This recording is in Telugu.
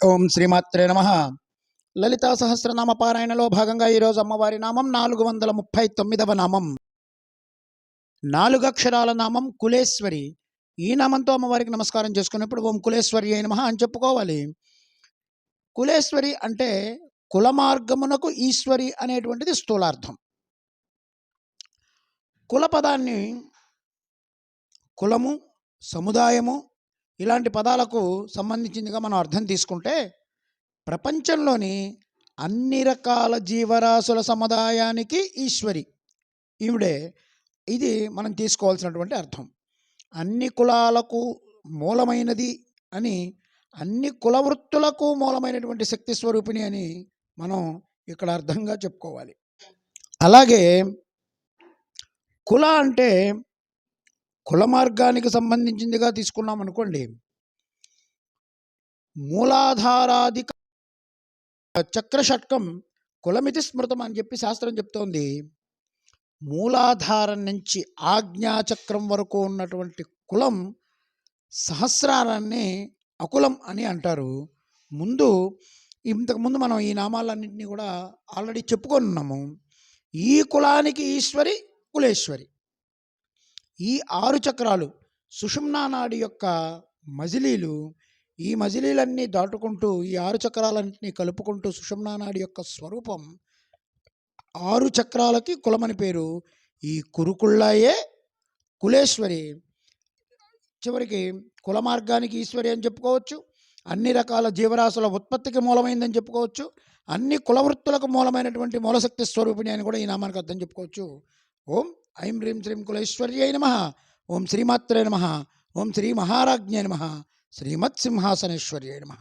ఓం శ్రీమాత్రే నమ. లలితా సహస్రనామ పారాయణలో భాగంగా ఈరోజు అమ్మవారి నామం నాలుగు వందల ముప్పై తొమ్మిదవ నామం. నాలుగు అక్షరాల నామం కులేశ్వరి. ఈ నామంతో అమ్మవారికి నమస్కారం చేసుకున్నప్పుడు ఓం కులేశ్వరి అయిన మహా అని చెప్పుకోవాలి. కులేశ్వరి అంటే కుల మార్గమునకు ఈశ్వరి అనేటువంటిది స్థూలార్థం. కుల పదాన్ని కులము సముదాయము ఇలాంటి పదాలకు సంబంధించిందిగా మనం అర్థం తీసుకుంటే ప్రపంచంలోని అన్ని రకాల జీవరాశుల సముదాయానికి ఈశ్వరి. ఈవిడే ఇది మనం తీసుకోవాల్సినటువంటి అర్థం. అన్ని కులాలకు మూలమైనది అని అన్ని కుల వృత్తులకు మూలమైనటువంటి శక్తి స్వరూపిణి అని మనం ఇక్కడ అర్థంగా చెప్పుకోవాలి. అలాగే కుల అంటే కుల మార్గానికి సంబంధించిందిగా తీసుకున్నాం అనుకోండి మూలాధారాధిక చక్ర షట్కం కులమితి స్మృతం అని చెప్పి శాస్త్రం చెప్తోంది. మూలాధారం నుంచి ఆజ్ఞాచక్రం వరకు ఉన్నటువంటి కులం సహస్రారాన్ని అకులం అని అంటారు. ముందు ఇంతకుముందు మనం ఈ నామాలన్నింటినీ కూడా ఆల్రెడీ చెప్పుకొని ఉన్నాము. ఈ కులానికి ఈశ్వరి కులేశ్వరి. ఈ ఆరు చక్రాలు సుషుమ్నా నాడి యొక్క మజిలీలు ఈ మజిలీలన్నీ దాటుకుంటూ ఈ ఆరు చక్రాలన్నింటినీ కలుపుకుంటూ సుషుమ్నా నాడి యొక్క స్వరూపం ఆరు చక్రాలకి కులమని పేరు. ఈ కురుకుళ్ళాయే కులేశ్వరి. చివరికి కుల మార్గానికి ఈశ్వరి అని చెప్పుకోవచ్చు. అన్ని రకాల జీవరాశుల ఉత్పత్తికి మూలమైందని చెప్పుకోవచ్చు. అన్ని కులవృత్తులకు మూలమైనటువంటి మూలశక్తి స్వరూపిణి అని కూడా ఈ నామానికి అర్థం చెప్పుకోవచ్చు. ఓం ఐం హ్రీం శ్రీం కులేశ్వర్యై నమ ఓం శ్రీమాత్రే నమ ఓం శ్రీ మహారాజ్ఞే నమ శ్రీమత్సింహాసనేశ్వర్యై నమ